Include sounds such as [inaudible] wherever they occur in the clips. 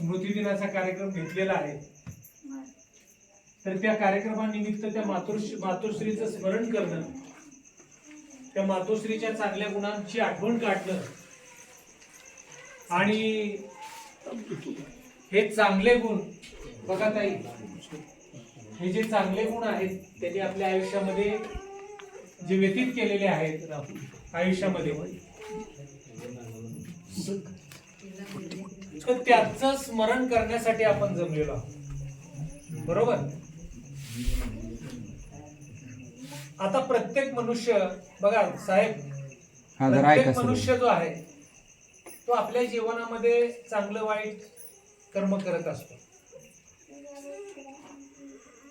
स्मृती दिनाचा कार्यक्रम घेतलेला आहे. तर त्या कार्यक्रमानिमित्त त्या मातोश्री मातोश्रीचं स्मरण करणं त्या मातोश्रीच्या चांगल्या गुणांची आठवण काढणं आणि हे चांगले गुण बघा ताई हे जे चांगले गुण आहेत त्यांनी आपल्या आयुष्यामध्ये जे व्यतीत केलेले आहेत आयुष्यामध्ये. तर त्याचं स्मरण करण्यासाठी आपण जमलेलो आहोत. बरोबर? आता प्रत्येक मनुष्य बघा साहेब हा जरा प्रत्येक मनुष्य जो आहे तो आपल्या जीवनामध्ये चांगलं वाईट कर्म करत असतो.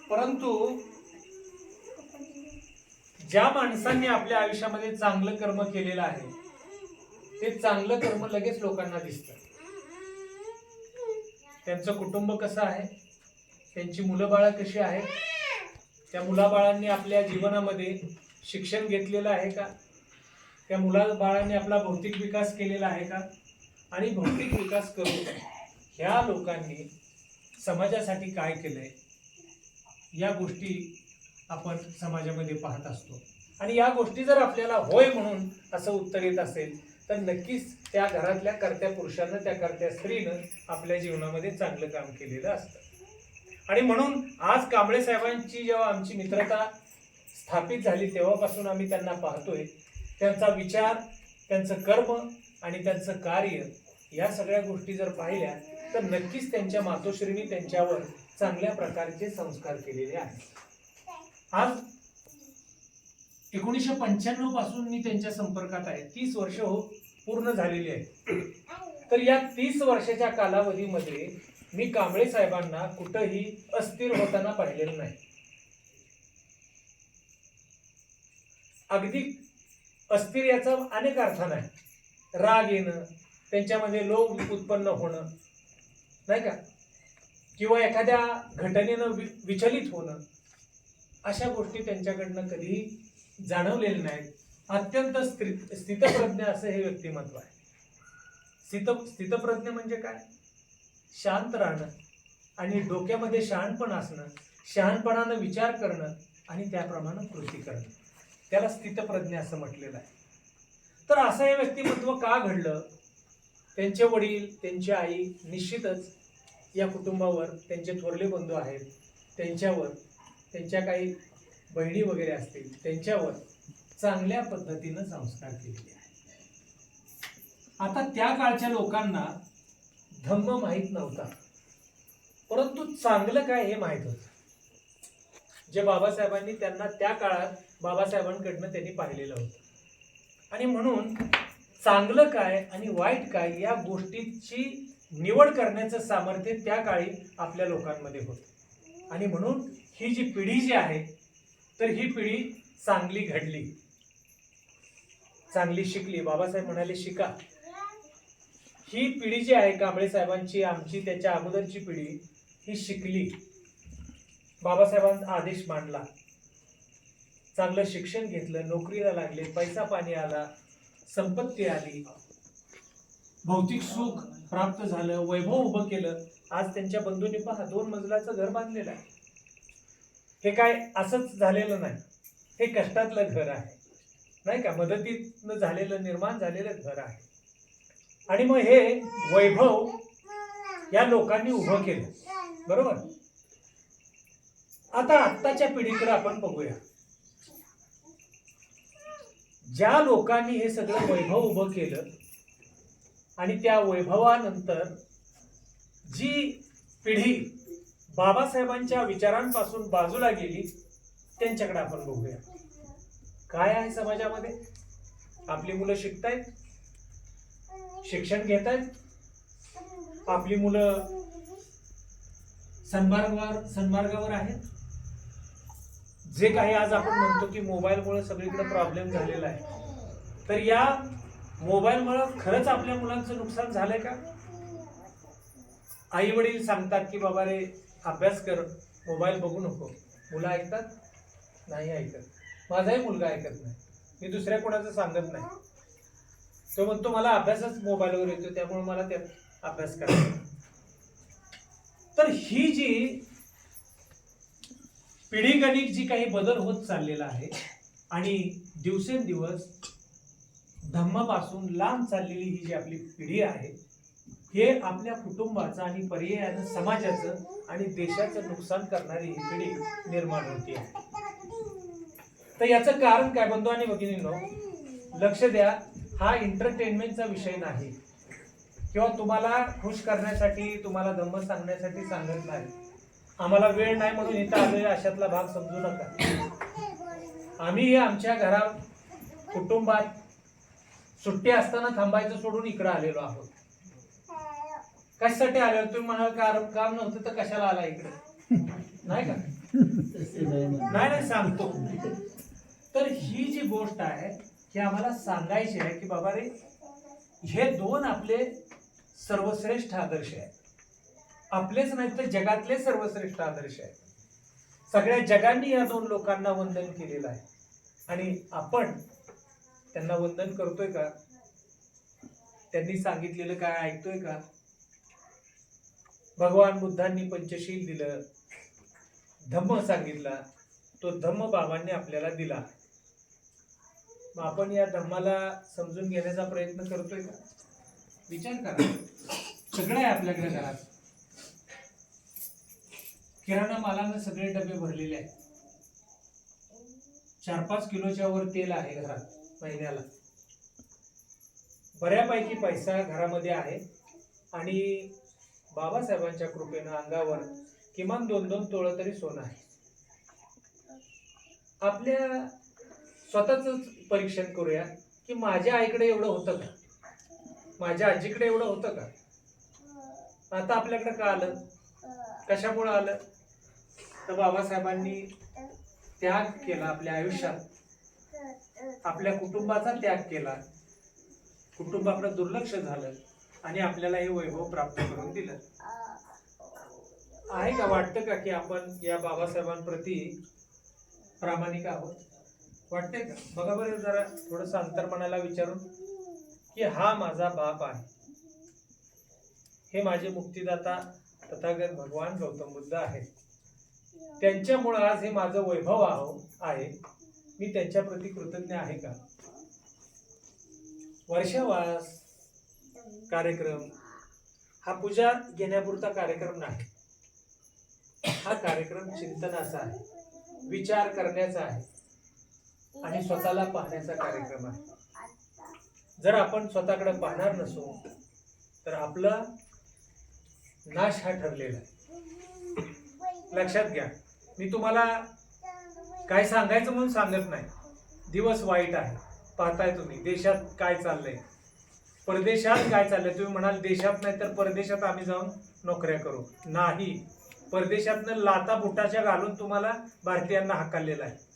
परंतु ज्या माणसांनी आपल्या आयुष्यामध्ये चांगलं कर्म केलेलं आहे ते चांगलं कर्म लगेच लोकांना दिसतं. त्यांचं कुटुंब कसं आहे? त्यांची मुलं बाळं कशी आहेत? त्या मुलाबाळांनी आपल्या जीवनामध्ये शिक्षण घेतलेलं आहे का? त्या मुला बाळांनी आपला भौतिक विकास केलेला आहे का? आणि भौतिक विकास करून ह्या लोकांनी समाजासाठी काय केलंय? या गोष्टी आपण समाजामध्ये पाहत असतो. आणि या गोष्टी जर आपल्याला होय म्हणून असं उत्तर येत असेल तर नक्कीच त्या घरातल्या कर्त्या पुरुषानं त्या कर्त्या स्त्रीनं आपल्या जीवनामध्ये चांगलं काम केलेलं असतं. आणि म्हणून आज कांबळे साहेबांची जेव्हा आमची मित्रता स्थापित झाली तेव्हापासून आम्ही त्यांना पाहतोय त्यांचा विचार त्यांचं कर्म आणि त्यांचं कार्य या सगळ्या गोष्टी जर पाहिल्या तर नक्कीच त्यांच्या मातोश्रीनी त्यांच्यावर चांगल्या प्रकारचे संस्कार केलेले आहेत. आज एकोणीसशे पंच्याण्णवपासून मी त्यांच्या संपर्कात आहे. तीस वर्ष हो पूर्ण झालेली आहे. तर या तीस वर्षाच्या कालावधीमध्ये मी कांबळे साहेबांना कुठंही अस्थिर होताना पाहिलेलं नाही. अगदी अस्थिर याचा अनेक अर्थ नाही. राग येणं त्यांच्यामध्ये लोभ उत्पन्न होणं नाही का? किंवा एखाद्या घटनेनं वि- विचलित होणं अशा गोष्टी त्यांच्याकडनं कधीही जाणवलेल्या नाहीत. अत्यंत स्थित स्थितप्रज्ञ असं हे व्यक्तिमत्व आहे. स्थित स्थितप्रज्ञ म्हणजे काय? शांत राहणं आणि डोक्यामध्ये शहाणपण असणं शहाणपणानं विचार करणं आणि त्याप्रमाणे कृती करणं. त्याला स्थितप्रज्ञ असं म्हटलेलं आहे. तर असं हे व्यक्तिमत्व का घडलं? त्यांचे वडील त्यांची आई निश्चितच या कुटुंबावर त्यांचे थोरले बंधू आहेत. त्यांच्यावर त्यांच्या काही बहिणी वगैरे असतील त्यांच्यावर चांगल्या पद्धतीनं संस्कार केलेले आहेत. आता त्या काळच्या लोकांना धम्म माहीत नव्हता. परंतु चांगलं काय हे माहीत होतं. जे बाबासाहेबांनी त्यांना त्या काळात बाबासाहेबांकडनं त्यांनी पाहिलेलं होतं. आणि म्हणून चांगलं काय आणि वाईट काय या गोष्टीची निवड करण्याचं सामर्थ्य त्या काळी आपल्या लोकांमध्ये होतं. आणि म्हणून ही जी पिढी जी आहे तर ही पिढी चांगली घडली. चांगली शिकली. बाबासाहेब म्हणाले शिका. ही पिढी जी आहे कांबळे साहेबांची आमची त्याच्या अगोदरची पिढी ही शिकली. बाबासाहेबांचा आदेश मांडला. चांगलं शिक्षण घेतलं नोकरीला लागले पैसा पाणी आला संपत्ती आली. भौतिक सुख प्राप्त झालं वैभव उभं केलं. आज त्यांच्या बंधूंनी पहा दोन मजलाचं घर बांधलेलं आहे. हे काय असंच झालेलं नाही. हे कष्टातलं घर आहे. नाही का? मदतीतनं झालेलं निर्माण झालेलं घर आहे. आणि मग हे वैभव या लोकांनी उभं केलं. बरोबर? आता आत्ताच्या पिढीकडे आपण बघूया. ज्या लोकांनी हे सगळं वैभव उभं केलं आणि त्या वैभवानंतर जी पिढी बाबासाहेबांच्या विचारांपासून बाजूला गेली त्यांच्याकडे आपण बघूया. काय आहे समाजामध्ये? आपली मुलं शिकतायत? शिक्षण घेत आहेत आपली मुलं सन्मार्गावर सन्मार्गावर आहेत? जे काही आज आपण म्हणतो की मोबाईलमुळे सगळीकडे प्रॉब्लेम झालेला आहे. तर या मोबाईलमुळे खरंच आपल्या मुलांचं नुकसान झालंय का? आई वडील सांगतात की बाबा रे अभ्यास कर मोबाईल बघू नको. मुलं ऐकतात? नाही ऐकत. माझाही मुलगा ऐकत नाही. मी दुसऱ्या कोणाचं सांगत नाही. तो म्हणतो मला अभ्यासच मोबाईलवर येतो त्यामुळे मला त्यात अभ्यास करायचा. तर ही जी पिढीगणिक जी काही बदल होत चाललेला आहे आणि दिवसेंदिवस धम्मापासून लांब चाललेली ही जी आपली पिढी आहे हे आपल्या कुटुंबाचं आणि पर्यायानं समाजाचं आणि देशाचं नुकसान करणारी ही पिढी निर्माण होती आहे. तर याचं कारण काय बंधू आणि भगिनींनो? लक्ष द्या हा एंटरटेनमेंटचा विषय नाही. किंवा तुम्हाला खुश करण्यासाठी तुम्हाला धम्म सांगण्यासाठी सांगत नाही. आम्हाला वेळ नाही म्हणून इथं आलोय अशातला भाग समजू नका. आम्ही आमच्या घरात कुटुंबात सुट्टी असताना थांबायचं सोडून इकडं आलेलो आहोत. कशासाठी आलेलो? तुम्ही म्हणाल काम काम नव्हतं तर कशाला आला इकडे? नाही का? नाही नाही सांगतो. तर ही जी गोष्ट आहे ही आम्हाला सांगायची आहे की बाबा रे हे दोन आपले सर्वश्रेष्ठ आदर्श आहेत. आपलेच नाही तर जगातले सर्वश्रेष्ठ आदर्श आहेत. सगळ्या जगांनी या दोन लोकांना वंदन केलेलं आहे. आणि आपण त्यांना वंदन करतोय का? त्यांनी सांगितलेलं काय ऐकतोय का? भगवान बुद्धांनी पंचशील दिलं धम्म सांगितला तो धम्म बाबांनी आपल्याला दिला. मग आपण या धर्माला समजून घेण्याचा प्रयत्न करतोय का? विचार करा. सगळं आहे आपल्याकडे घरात. किराणा मालानं सगळे डबे भरलेले आहेत. चार पाच किलोच्या वर तेल आहे घरात महिन्याला बऱ्यापैकी पैसा घरामध्ये आहे आणि बाबासाहेबांच्या कृपेनं अंगावर किमान दोन दोन तोळं तरी सोनं आहे. आपल्या स्वतःच परीक्षण करूया की माझ्या आईकडे एवढं होतं का? माझ्या आजीकडे एवढं होतं का? आता आपल्याकडे का आलं? कशामुळं आलं? तर बाबासाहेबांनी त्याग केला आपल्या आयुष्यात. आपल्या कुटुंबाचा त्याग केला. कुटुंबाकडे दुर्लक्ष झालं आणि आपल्याला हे वैभव प्राप्त करून दिलं. आहे का वाटतं का की आपण या बाबासाहेबांप्रती प्रामाणिक आहोत? वाटतंय का? बघा बरं जरा थोडस अंतर्मनाला विचारून की हा माझा बाप आहे. हे माझे मुक्तिदाता तथागत भगवान गौतम बुद्ध आहेत. त्यांच्यामुळं आज हे माझं वैभव आहो आहे. मी त्यांच्याप्रती कृतज्ञ आहे का? वर्षावास कार्यक्रम हा पूजा घेण्यापुरता कार्यक्रम नाही. हा कार्यक्रम चिंतनाचा आहे. विचार करण्याचा आहे. आणि स्वतःला पाहण्याचा कार्यक्रम आहे. जर आपण स्वतःकडे पाहणार नसू तर आपला नाश हा ठरलेला आहे. लक्षात घ्या. मी तुम्हाला काय सांगायचं म्हणून सांगत नाही. दिवस वाईट आहे. पाहताय तुम्ही. देशात काय चाललंय? परदेशात काय चाललंय? तुम्ही म्हणाल देशात नाही तर परदेशात आम्ही जाऊन नोकऱ्या करू. नाही. परदेशातनं लाता बुटाच्या घालून तुम्हाला भारतीयांना हाकाललेला आहे.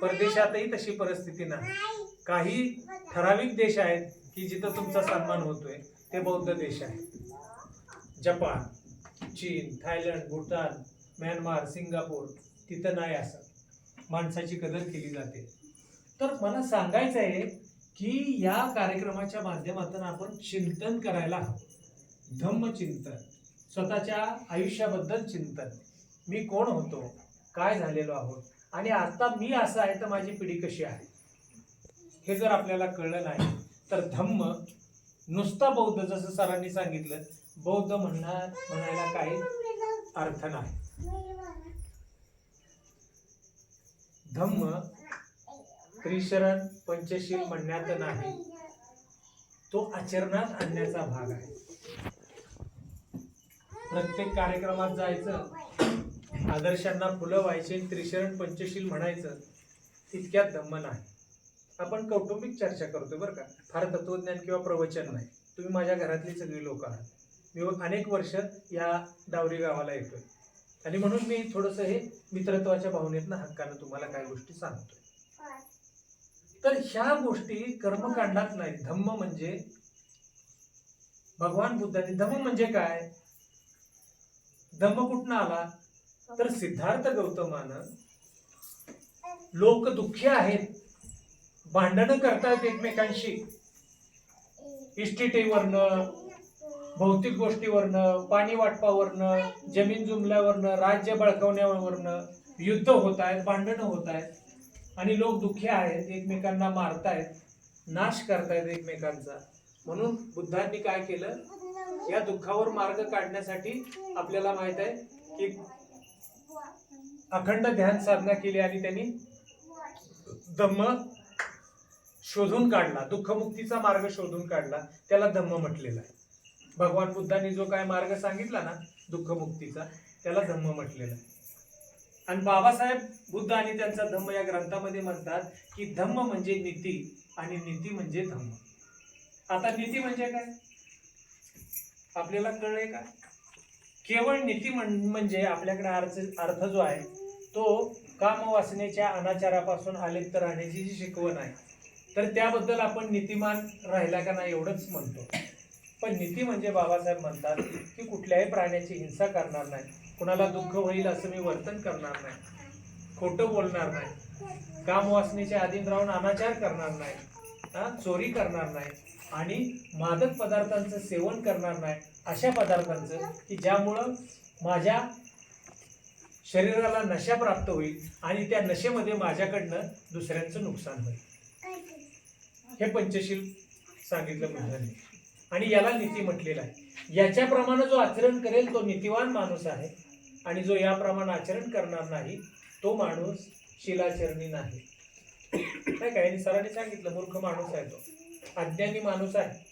परदेशातही तशी परिस्थिती नाही. काही ठराविक देश आहेत की जिथं तुमचा सन्मान होतोय ते बौद्ध देश आहेत. जपान चीन थायलंड भूतान म्यानमार सिंगापूर तिथं नाही असं. माणसाची कदर केली जाते. तर मला सांगायचं आहे की या कार्यक्रमाच्या माध्यमातून आपण चिंतन करायला हवं. धम्मचिंतन स्वतःच्या आयुष्याबद्दल चिंतन. मी कोण होतो? काय झालेलो आहोत? आणि आता मी असं आहे तर माझी पिढी कशी आहे? हे जर आपल्याला कळलं नाही तर धम्म नुसता बौद्ध जसं सरांनी सांगितलं बौद्ध म्हणणार म्हणायला काही अर्थ नाही. धम्म त्रिशरण पंचशील म्हणण्यात नाही. तो आचरणात आणण्याचा भाग आहे. प्रत्येक कार्यक्रमात जायचं आदर्शांना फुलं व्हायचे त्रिशरण पंचशील म्हणायचं तितक्या धम्म नाही. आपण कौटुंबिक चर्चा करतोय बरं का. फार तत्वज्ञान किंवा प्रवचन नाही. तुम्ही माझ्या घरातली सगळी लोक आहात. मी अनेक वर्ष या डावरी गावाला येतोय. आणि म्हणून मी थोडंसं हे मित्रत्वाच्या भावनेतनं हक्कानं तुम्हाला काही गोष्टी सांगतोय. तर ह्या गोष्टी कर्मकांडात नाही. धम्म म्हणजे भगवान बुद्धाने धम्म म्हणजे काय? धम्म कुठनं आला? तर सिद्धार्थ गौतमानं लोक दुःखी आहेत भांडणं करतायत एकमेकांशी. इस्टिटीवरनं भौतिक गोष्टीवरनं पाणी वाटपावरनं जमीन जुमल्यावरनं राज्य बळकवण्यावरनं युद्ध होत आहेत भांडणं होत आहेत. आणि लोक दुःखी आहेत एकमेकांना मारतायत नाश करतायत एकमेकांचा. म्हणून बुद्धांनी काय केलं? या दुःखावर मार्ग काढण्यासाठी आपल्याला माहीत आहे की अखंड ध्यान साधना केली आणि त्यांनी धम्म शोधून काढला दुःखमुक्तीचा मार्ग शोधून काढला त्याला धम्म म्हटलेला आहे. भगवान बुद्धांनी जो काय मार्ग सांगितला ना दुःखमुक्तीचा त्याला धम्म म्हटलेला आहे. आणि बाबासाहेब बुद्ध आणि त्यांचा धम्म या ग्रंथामध्ये म्हणतात की धम्म म्हणजे नीती आणि नीती म्हणजे धम्म. आता नीती म्हणजे काय? आपल्याला कळले का? केवळ नीती म्हण- म्हणजे आपल्याकडे अर्थ अर्थ जो आहे तो कामवासनेच्या अनाचारापासून आलिप्त राहण्याची जी शिकवण आहे तर त्याबद्दल आपण नीतिमान राहिला का नाही एवढंच म्हणतो. पण नीती म्हणजे बाबासाहेब म्हणतात की कुठल्याही प्राण्याची हिंसा करणार नाही कुणाला दुःख होईल असं मी वर्तन करणार नाही खोटं बोलणार नाही कामवासनेच्या अधीन राहून अनाचार करणार नाही चोरी करणार नाही आणि मादक पदार्थांचं सेवन करणार नाही अशा पदार्थांचं की ज्यामुळं माझ्या शरीराला नशा प्राप्त होईल आणि त्या नशेमध्ये माझ्याकडनं दुसऱ्यांचं नुकसान होईल. हे पंचशील सांगितलं मुलांनी आणि याला नीती म्हटलेलं आहे. याच्याप्रमाणे जो आचरण करेल तो नीतिवान माणूस आहे आणि जो याप्रमाणे आचरण करणार नाही तो माणूस शिलाचरणी नाही. नाही काय सरांनी सांगितलं मूर्ख माणूस आहे तो. अज्ञानी माणूस आहे.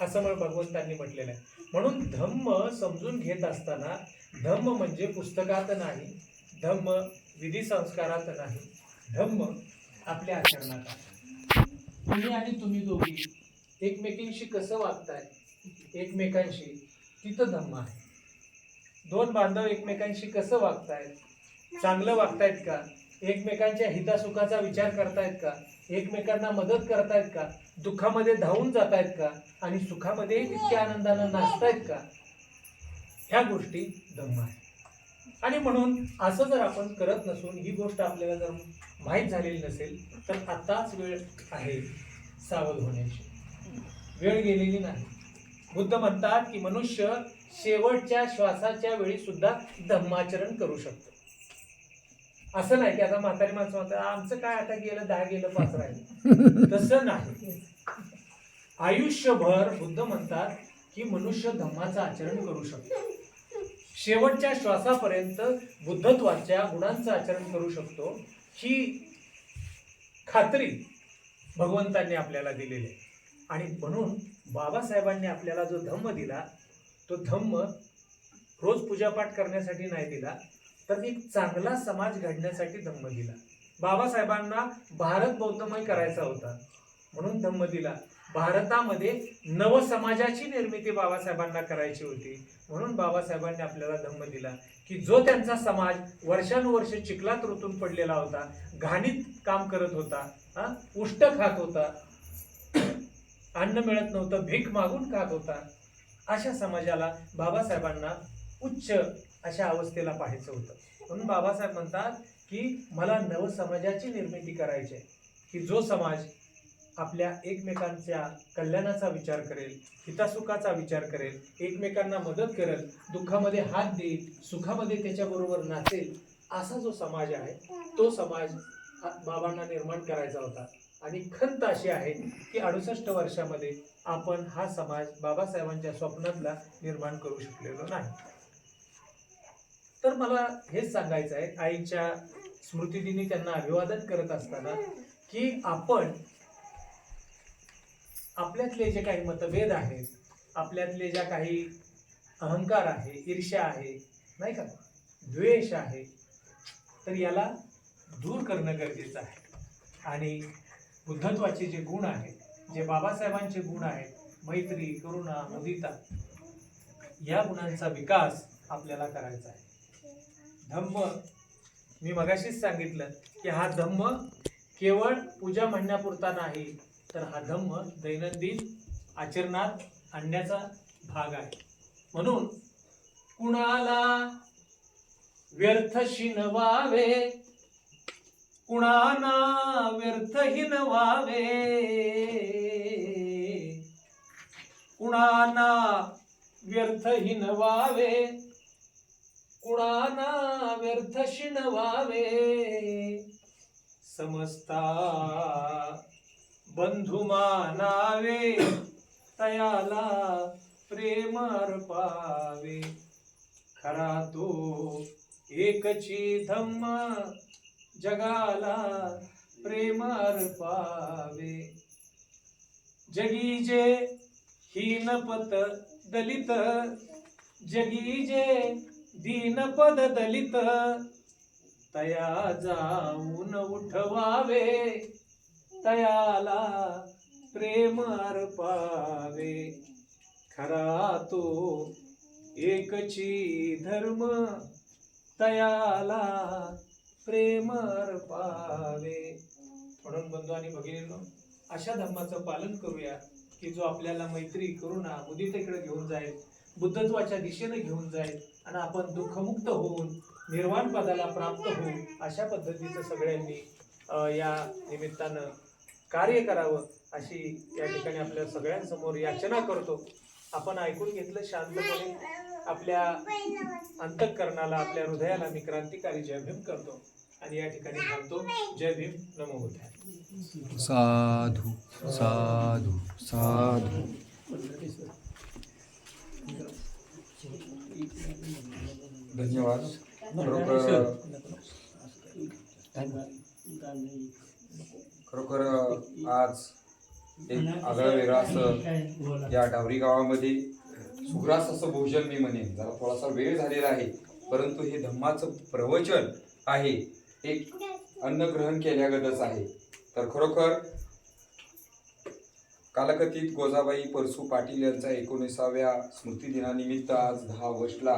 असं मग भगवंतांनी म्हटलेलं आहे. म्हणून धम्म समजून घेत असताना धम्म म्हणजे पुस्तकात नाही धम्म विधी संस्कारात नाही धम्म आपल्या आचरणात आहे. तुम्ही आणि तुम्ही दोघी एकमेकींशी कसं वागताय? एकमेकांशी तिथं धम्म आहे. दोन बांधव एकमेकांशी कसं वागतायत? चांगलं वागतायत का? एकमेकांच्या हितासुखाचा विचार करतायत का? एकमेकांना मदत करतायत का? दुःखामध्ये धावून जातायत का? आणि सुखामध्ये तितक्या आनंदानं नाचतायत का? ह्या गोष्टी धम्म आहे आणि म्हणून असं जर आपण करत नसून ही गोष्ट आपल्याला जर माहीत झालेली नसेल तर आताच वेळ आहे सावध होण्याची. वेळ गेलेली नाही. बुद्ध म्हणतात की मनुष्य शेवटच्या श्वासाच्या वेळी सुद्धा धम्माचरण करू शकतो. असं नाही की आता म्हातारी माणसं म्हणतात आमचं काय आता गेलं दहा गेलं पाच राहिलं. [laughs] तसं नाही. आयुष्यभर बुद्ध म्हणतात की मनुष्य धम्माचं आचरण करू शकतो. शेवटच्या श्वासापर्यंत बुद्धत्वाच्या गुणांचं आचरण करू शकतो. ही खात्री भगवंतांनी आपल्याला दिलेली आहे. आणि म्हणून बाबासाहेबांनी आपल्याला जो धम्म दिला तो धम्म रोज पूजापाठ करण्यासाठी नाही दिला तर एक चांगला समाज घडण्यासाठी धम्म दिला. बाबासाहेबांना भारत बौद्धमय करायचा होता. म्हणून धम्म दिला. भारतामध्ये नव समाजाची निर्मिती बाबासाहेबांना करायची होती. म्हणून बाबासाहेबांनी आपल्याला धम्म दिला. की जो त्यांचा समाज वर्षानुवर्ष चिखलात ऋतून पडलेला होता घाणीत काम करत होता हा उष्ट खात होता अन्न मिळत नव्हतं भीक मागून खात होता अशा समाजाला बाबासाहेबांना उच्च अशा अवस्थेला पाहायचं होतं. म्हणून बाबासाहेब म्हणतात की मला नव समाजाची निर्मिती करायची आहे. की जो समाज आपल्या एकमेकांच्या कल्याणाचा विचार करेल हितासुखाचा विचार करेल एकमेकांना मदत करेल दुःखामध्ये हात देईल सुखामध्ये त्याच्याबरोबर नाचेल असा जो समाज आहे तो समाज बाबांना निर्माण करायचा होता. आणि खंत अशी आहे की अडुसष्ट वर्षामध्ये आपण हा समाज बाबासाहेबांच्या स्वप्नातला निर्माण करू शकलेलो नाही. तर मला हेच सांगायचं आहे आईच्या स्मृतिदिनी त्यांना अभिवादन करत असताना की आपण आपल्यातले जे काही मतभेद आहेत आपल्यातले ज्या काही अहंकार आहे ईर्ष्या आहे नाही का? द्वेष आहे तर याला दूर करणं गरजेचं आहे. आणि बुद्धत्वाचे जे गुण आहेत जे बाबासाहेबांचे गुण आहेत मैत्री करुणा मुदिता या गुणांचा विकास आपल्याला करायचा आहे. धम्म. मी मगाशीच सांगितलं की हा धम्म केवळ पूजा म्हणण्यापुरता नाही तर हा धम्म दैनंदिन आचरणात आणण्याचा भाग आहे. म्हणून कुणाला व्यर्थ शिनवावे कुणाना व्यर्थहीन व्हावे कुणाना व्यर्थहीन व्हावे कुणाना व्यर्थ शिणवावे. समजता बंधू मानावे तयाला प्रेम अर्पावे. खरा तो एकची धम्म जगाला प्रेम अर्पावे. जगी जे हीनपत दलित जगी जे दीनपद दलित तया जाऊन उठवावे तयाला प्रेम अर्पावे. खरा तो एकची धर्म तयाला प्रेम अर्पावे. म्हणून बंधू आणि भगिनींनो अशा धर्माचं पालन करूया की जो आपल्याला मैत्री करुणा मुदितेकडे घेऊन जाईल बुद्धत्वाच्या दिशेने घेऊन जाईल. आणि आपण दुःखमुक्त होऊन निर्वाण पदाला प्राप्त होऊ अशा पद्धतीचं सगळ्यांनी या निमित्तानं कार्य करावं अशी या ठिकाणी आपल्या सगळ्यांसमोर याचना करतो. आपण ऐकून घेतलं शांतपणे. आपल्या अंतःकरणाला आपल्या हृदयाला मी क्रांतिकारी जय भीम करतो आणि या ठिकाणी थांबतो. जय भीम. नमो बुद्धाय. साधू साधू साधू. धन्यवाद. खरोखर खरोखर आज एक आगळा वेगळा असं या डावरी गावामध्ये सुग्रास असं भोजन मी म्हणेन. जरा थोडासा वेळ झालेला आहे परंतु हे धम्माचं प्रवचन आहे. एक अन्नग्रहण केल्यागतच आहे. तर खरोखर कालकथित गोजाबाई परसू पाटील यांचा एकोणीसाव्या स्मृतिदिनानिमित्त आज दहा ऑगस्टला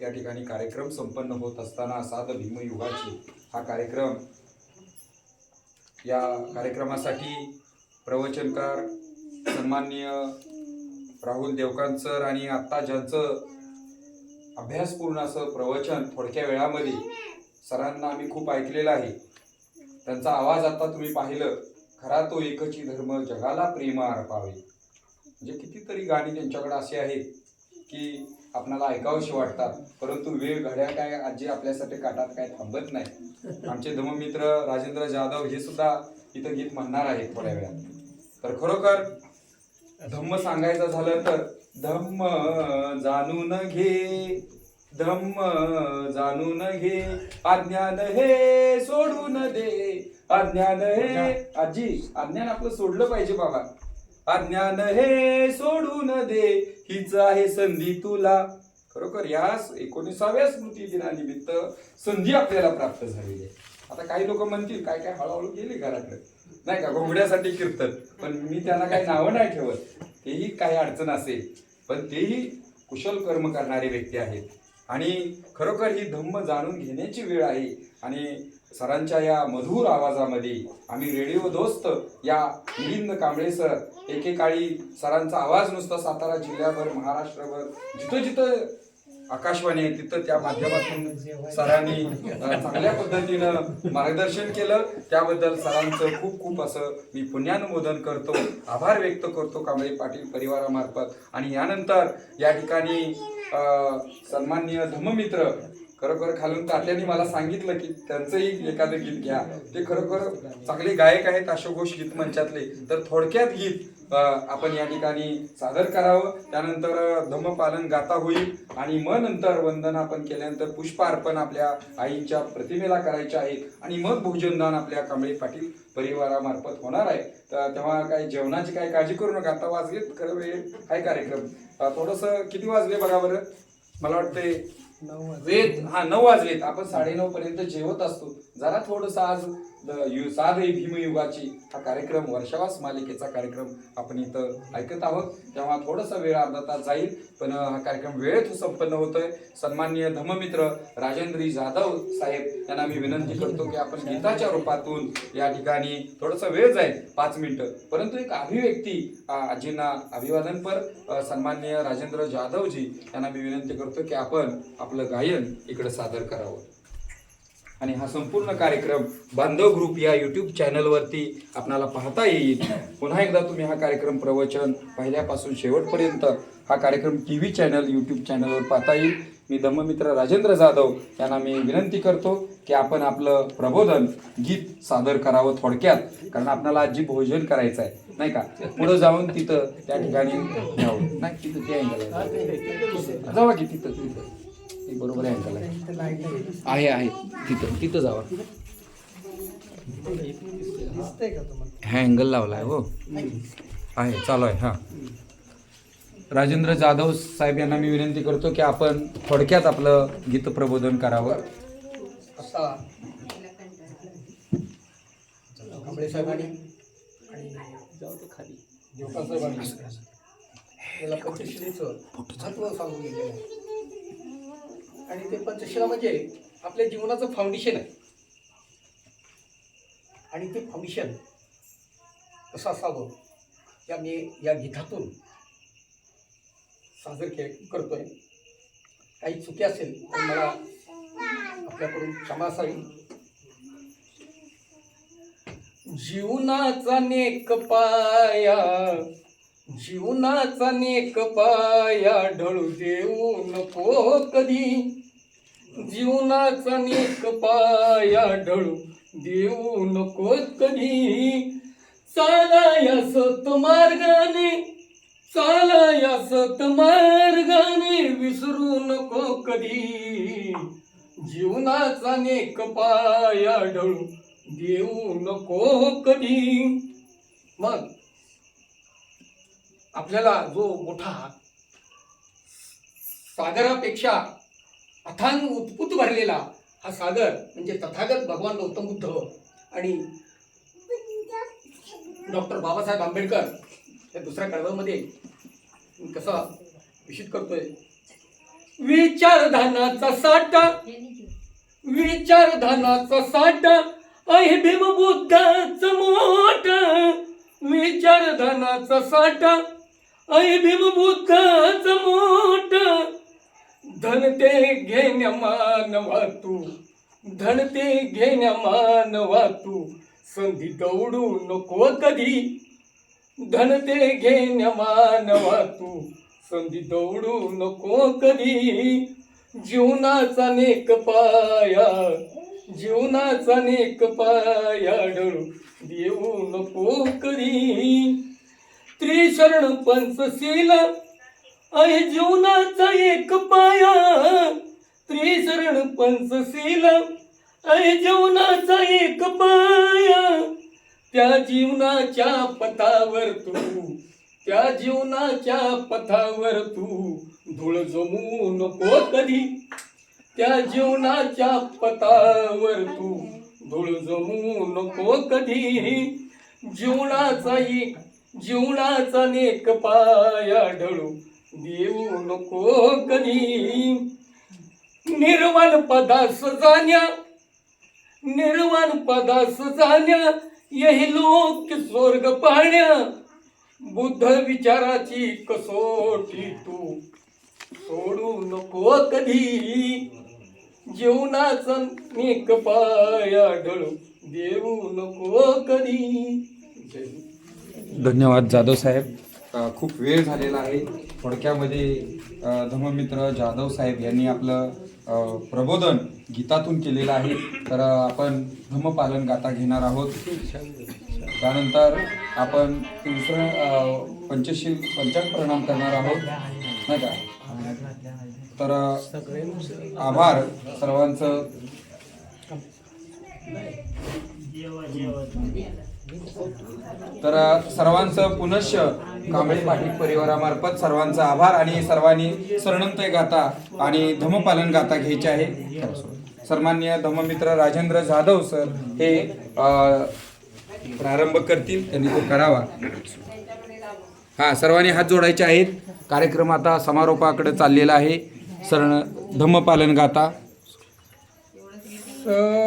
या ठिकाणी कार्यक्रम संपन्न होत असताना साध भीमयुगाची हा कार्यक्रम या कार्यक्रमासाठी प्रवचनकार सन्माननीय राहुल देवकांत सर आणि आत्ता ज्यांचं अभ्यासपूर्ण असं प्रवचन थोडक्या वेळामध्ये सरांना आम्ही खूप ऐकलेलं आहे. त्यांचा आवाज आता तुम्ही पाहिलं. खरा तो एकची धर्म जगाला प्रेम अर्पावे म्हणजे कितीतरी गाणी त्यांच्याकडे अशी आहेत की आपणाला ऐकावशी वाटतात परंतु वेळ घड्या काय आजी आपल्यासाठी काटात काय थांबत नाही. आमचे धर्ममित्र राजेंद्र जाधव हे सुद्धा इथं गीत म्हणणार आहेत थोड्या वेळात. तर खरोखर धम्म सांगायचं झालं तर धम्म जाणून घे धम्म जाणून घे अज्ञान हे सोडून दे अज्ञान हे आजी अज्ञान आपलं सोडलं पाहिजे बाबा. अज्ञान हे सोडून दे हीच आहे संधी तुला. खरोखर या एकोणीसाव्या स्मृती दिनानिमित्त संधी आपल्याला प्राप्त झालेली आहे. आता काही लोक म्हणतील काय काय हळूहळू गेले घराकडे? नाही का? घोंगड्यासाठी कीर्तन. पण मी त्यांना काही नावं नाही ठेवत. तेही काही अडचण असेल. पण तेही कुशल कर्म करणारे व्यक्ती आहेत. आणि खरोखर ही धम्म जाणून घेण्याची वेळ आहे. आणि सरांच्या या मधुर आवाजामध्ये आम्ही रेडिओ दोस्त या मिलिंद कांबळे सर एकेकाळी सरांचा आवाज नुसता सातारा जिल्ह्याभर महाराष्ट्रभर जिथं जिथं आकाशवाणी आहे तिथं त्या माध्यमातून सरांनी चांगल्या पद्धतीनं मार्गदर्शन केलं. त्याबद्दल सरांचं खूप खूप असं मी पुण्यानुमोदन करतो आभार व्यक्त करतो कांबळे पाटील परिवारामार्फत. आणि यानंतर या ठिकाणी सन्माननीय धम्ममित्र खरोखर खालून तात्यांनी मला सांगितलं की त्यांचंही एखादं गीत घ्या. ते खरोखर चांगले गायक आहेत अशोघोष गीत मंचातले. तर थोडक्यात गीत आपण या ठिकाणी सादर करावं. त्यानंतर धम्मपालन गाता होईल आणि मग नंतर वंदन आपण केल्यानंतर पुष्पार्पण आपल्या आईच्या प्रतिमेला करायचे आहे आणि मग भोजनदान आपल्या कांबळे पाटील परिवारामार्फत होणार आहे. तर तेव्हा काही जेवणाची काही काळजी करू नका. आता वाजलेत खरं वेळ. हाय कार्यक्रम? थोडस थोडंसं किती वाजले बघा बरं? मला वाटते वेद हा नऊ वाजलेत. आपण साडेनऊ पर्यंत जेवत असतो. जरा थोडस आज यु- साध भीमयुगाची हा कार्यक्रम वर्षावास मालिकेचा कार्यक्रम आपण इथं ऐकत आहोत. तेव्हा थोडासा वेळ अर्धा तास जाईल पण हा कार्यक्रम वेळेत संपन्न होतोय. सन्माननीय धम्ममित्र राजेंद्री जाधव साहेब यांना मी विनंती करतो की आपण गीताच्या रूपातून या ठिकाणी थोडासा वेळ जाईल पाच मिनिटं. परंतु एक अभिव्यक्ती आजींना अभिवादनपर सन्माननीय राजेंद्र जाधवजी यांना मी विनंती करतो की आपण आपलं गायन इकडे सादर करावं. आणि हा संपूर्ण कार्यक्रम बांधव ग्रुप या यूट्यूब चॅनलवरती आपणाला पाहता येईल. पुन्हा एकदा तुम्ही हा कार्यक्रम प्रवचन पहिल्यापासून शेवटपर्यंत हा कार्यक्रम टी व्ही चॅनल यूट्यूब चॅनलवर पाहता येईल. मी धम्ममित्र राजेंद्र जाधव यांना मी विनंती करतो की आपण आपलं प्रबोधन गीत सादर करावं थोडक्यात कारण आपल्याला आजी भोजन करायचं आहे नाही का? पुढं जाऊन तिथं त्या ठिकाणी घ्यावं नाही तिथं ते जावा की तिथं तिथं. बरोबर आहे आहे. आहे तिथं तिथं जावा. हा अँगल लावलाय हो. आहे चालू आहे हा. राजेंद्र जाधव साहेब यांना मी विनंती करतो की आपण थोडक्यात आपलं गीत प्रबोधन करावं. साहेबांनी आणि ते पंचशिला म्हणजे आपल्या जीवनाचं फाउंडेशन आहे. आणि ते फाउंडेशन कसं असावं या मी या गीतातून सादर के करतोय. काही चुकी असेल तर मला आपल्याकडून क्षमा असावी. जीवनाचा नेक पाया जीवनाचा नेक पाया ढळू देऊ नको कधी जीवनाचा नेक पाया ढळू देऊ नको कधी चालाया सत मार्गाने चालाया सत मार्गाने विसरू नको कधी जीवनाचा नेक पाया ढळू देऊ नको कधी मग आपल्याला जो मोठा सागरापेक्षा अथांग उत्पुत भरलेला हा सागर म्हणजे तथागत भगवान गौतम बुद्ध आणि डॉक्टर बाबासाहेब आंबेडकर या दुसऱ्या कळवामध्ये कसा विषित करतोय? विचारधानाचा साठा. विचारधानाचा साठा. आहे भीमबुद्धाच मोठ. विचारधानाचा साठा. आहे भीमबुद्धाच मोठ. धन ते घेण्या मानवा तू धन ते घेण्या मानवा तू संधी दौडू नको कधी. धन ते घेण्या मानवा तू संधी दौडू नको कधी. जीवनाचा नेक पाया. जीवनाचा नेक पाया. डळू देऊ नको कधी. त्रिशरण पंचशील. आहे जीवनाचा एक पाया. त्रिशरण पंचशील. आहे जीवनाचा एक पाया. त्या जीवनाच्या पथावर तू त्या जीवनाच्या पथावर तू धूळ जमू नको कधी. त्या जीवनाच्या पथावर तू धूळ जमू नको कधी. जीवनाचा एक जीवनाचा नेक पाया ढळू देऊ नको कधी. निर्वाण पदास जाण्या निर्वाण पदास जाण्या यही लोक स्वर्ग पाहण्या. बुद्ध विचाराची कसोटी तू सोडू नको कधी. जीवनाचा नेक पाया ढळू देऊ नको कधी. जय धन्यवाद जाधव साहेब. खूप वेळ झालेला आहे. थोडक्यामध्ये धम्ममित्र जाधव साहेब यांनी आपलं प्रबोधन गीतातून केलेलं आहे. तर आपण धम्मपालन गाता घेणार आहोत. त्यानंतर आपण दुसरं पंचशील पंचांग प्रणाम करणार आहोत. नाही का? तर आभार सर्वांचं. तर सर्वांचं पुनश्च कांबळे पाटील परिवारामार्फत सर्वांचा आभार आणि सर्वांनी सरणंतय गाथा आणि धम्मपालन गाथा घ्यायची आहे. सन्मान्य धम्ममित्र राजेंद्र जाधव सर हे प्रारंभ करतील. त्यांनी तो करावा. हा सर्वांनी हात जोडायचे आहेत. कार्यक्रम आता समारोपाकडे चाललेला आहे. सरण धम्मपालन गाथा.